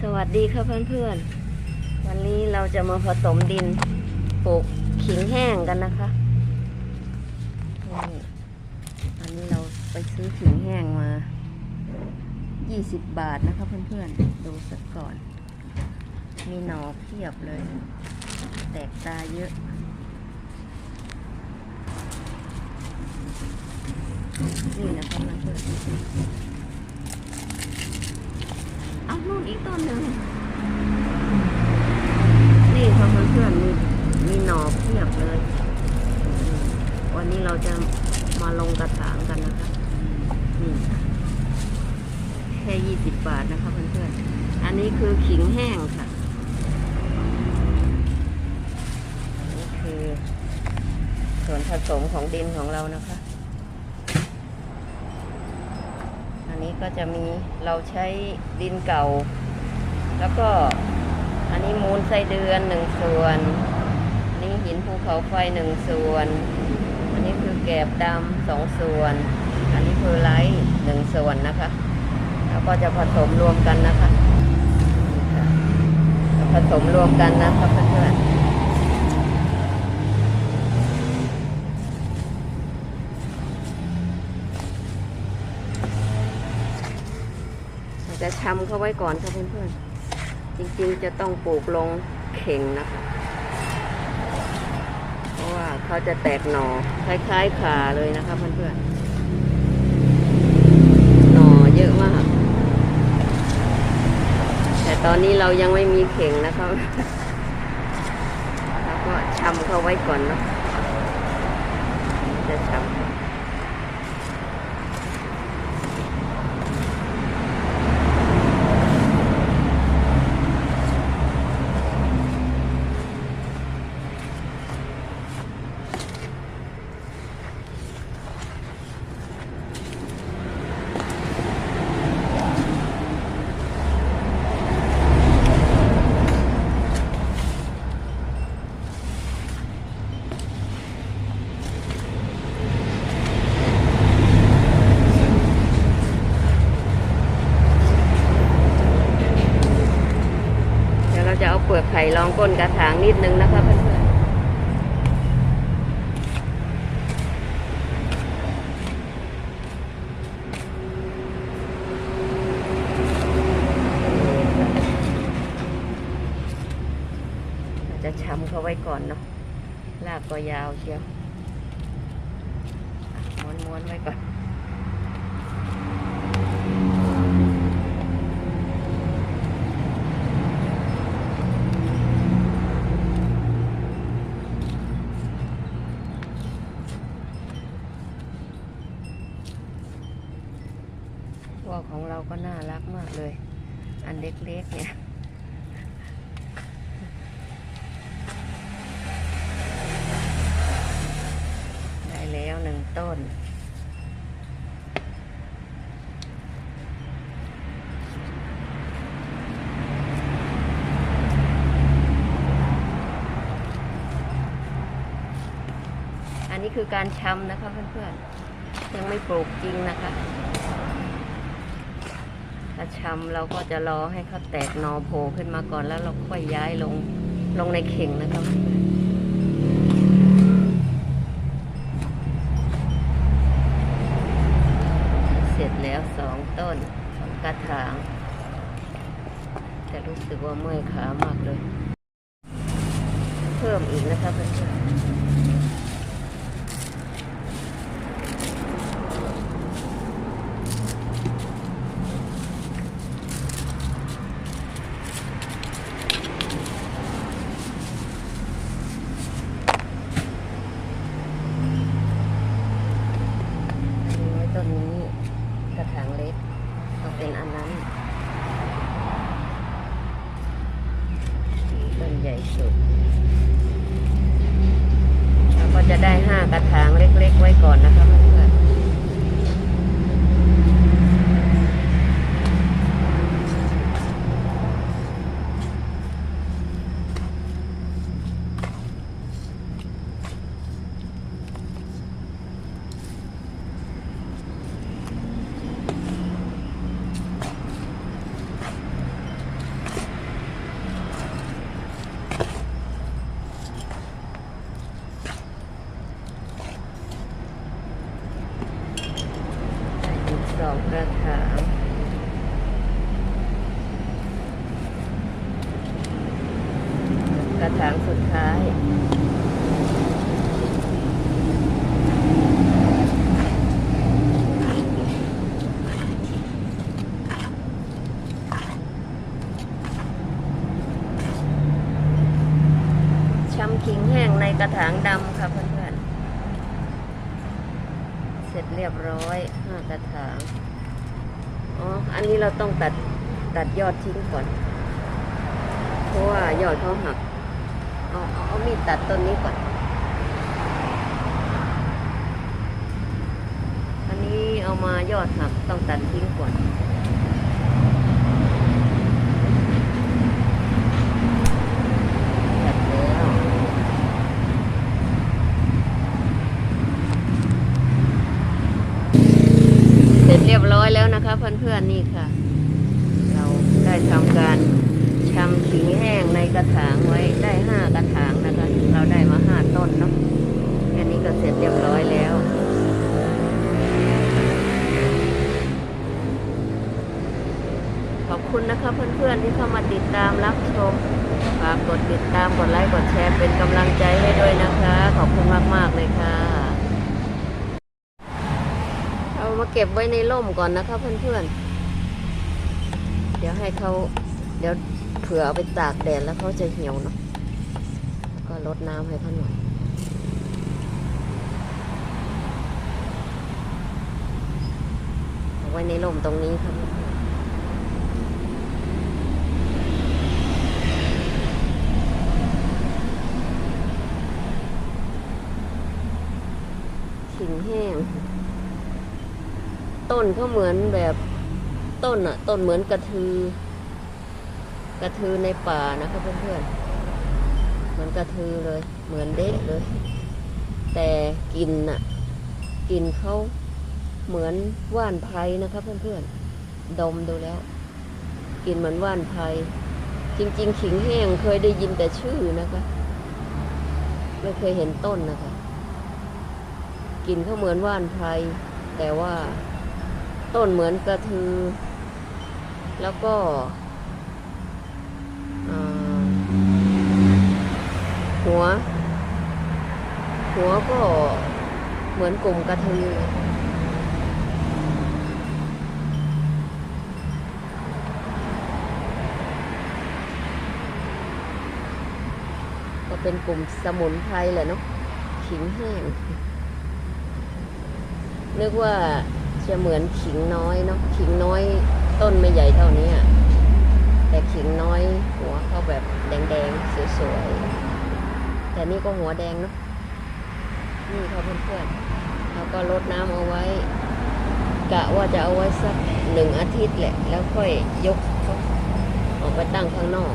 สวัสดีค่ะเพื่อนๆ วันนี้เราจะมาผสมดินปลูกขิงแห้งกันนะคะนี่อันนี้เราไปซื้อขิงแห้งมา 20 บาทนะคะเพื่อนๆ ดูสักก่อน มีหนอเพียบเลย แตกตาเยอะนี่นะคะเพื่อนๆเอา นู่นอีกต้นหนึ่งนี่ค่ะเพื่อนๆมีมีหน่อเพียบเลย วันนี้เราจะมาลงกระถางกันนะคะนี่แค่ยี่สิบบาทนะคะเพื่อนๆอันนี้คือขิงแห้งค่ะนี่คือส่วนผสมของดินของเรานะคะ อันนี้ ก็จะมีเราใช้ดินเก่า แล้วก็อันนี้มูลไส้เดือนหนึ่งส่วนอันนี้หินภูเขาไฟหนึ่งส่วน อันนี้คือแกบดำสองส่วน อันนี้คือไลท์หนึ่งส่วนนะคะ แล้วก็จะผสมรวมกันนะคะผสมรวมกันนะคะเพื่อนๆ เรา จะชำเข้าไว้ก่อนค่ะเพื่อนๆ จริงๆจะต้องปลูกลงเข่งนะคะ เพราะว่าเขาจะแตกหน่อคล้ายๆขาเลยนะคะเพื่อนๆ หน่อเยอะมาก แต่ตอนนี้เรายังไม่มีเข่งนะคะแล้วก็ชำเข้าไว้ก่อนเนาะจะชำ เดี๋ยวเราจะเอาเป ลือกไข่รองก้นกระถางนิดนึงนะคะเพื่อนๆจะช้ำเขาไว้ก่อนเนาะลากก็ยาวเชียวม้วนๆไว้ก่อน พว ก็น่ารักมากเลย อันเล็กๆเนี่ยได้แล้วหนึ่งต้นอันนี้คือการชำนะคะเพื่อนๆ ยังไม่ปลูกจริงนะคะ ถ้าช้ำเราก็จะรอให้เขาแตกนอโผล่ขึ้นมาก่อนแล้วเราค่อยย้ายลงลงในเข่งนะครับ ขิงแห้งในกระถางดำค่ะเพื่อนๆ เสร็จเรียบร้อยห้ากระถาง อ๋อ อันนี้เราต้องตัดตัดยอดทิ้งก่อน เพราะว่ายอดเขาหัก เอาเอาเอามีดตัดต้นนี้ก่อน อันนี้เอามายอดหักต้องตัดทิ้งก่อน ตัดแล้วเสร็จเรียบร้อยแล้วนะคะ เพื่อนๆนี่ค่ะ เราได้ทำการชำขิงแห้งในกระถางไว้ได้ห้ากระถางนะคะ เราได้มาห้าต้นเนาะแค่นี้ก็เสร็จเรียบร้อยแล้วขอบคุณนะคะเพื่อนๆที่เข้ามาติดตามรับชมฝากกดติดตามกดไลค์กดแชร์เป็นกำลังใจให้ด้วยนะคะ ขอบคุณมากๆเลยค่ะ เก็บไว้ในร่มก่อนนะคะเพื่อนๆ เดี๋ยวให้เขาเดี๋ยวเผื่อเอาไปตากแดดแล้วเขาจะเหี่ยวเนาะ ก็ลดน้ำให้เขาหน่อยไว้ในร่มตรงนี้ค่ะเพื่อนๆขิงแห้ง ต้นเขาเหมือนแบบต้นอะต้นเหมือนกระทือ กระทือในป่านะคะเพื่อนๆเหมือนกระทือเลย เหมือนเด็กเลย แต่กลินอะกลินเขาเหมือนว่านไพรนะคะเพื่อนๆดมดูแล้วกลินเหมือนว่านไพรจริง ๆ ขิงแห้งเคยได้ยินแต่ชื่อนะคะ ไม่เคยเห็นต้นนะคะกลิ่นเขาเหมือนว่านไพรแต่ว่า ต้นเหมือนกระทือ แล้วก็หัว หัวก็เหมือนกลุ่มกระทือก็เป็นกลุ่มสมุนไพรแหละเนาะขิงแห้งนึกว่า จะเหมือนขิงน้อยเนาะขิงน้อยต้นไม่ใหญ่เท่านี้แต่ขิงน้อยหัวเขาแบบแดงๆสวยๆแต่นี่ก็หัวแดงเนาะนี่ค่ะเพื่อนๆแล้วก็รดน้ำเอาไว้กะว่าจะเอาไว้สักหนึ่งอาทิตย์แหละ แล้วค่อยยกเขาออกไปตั้งข้างนอก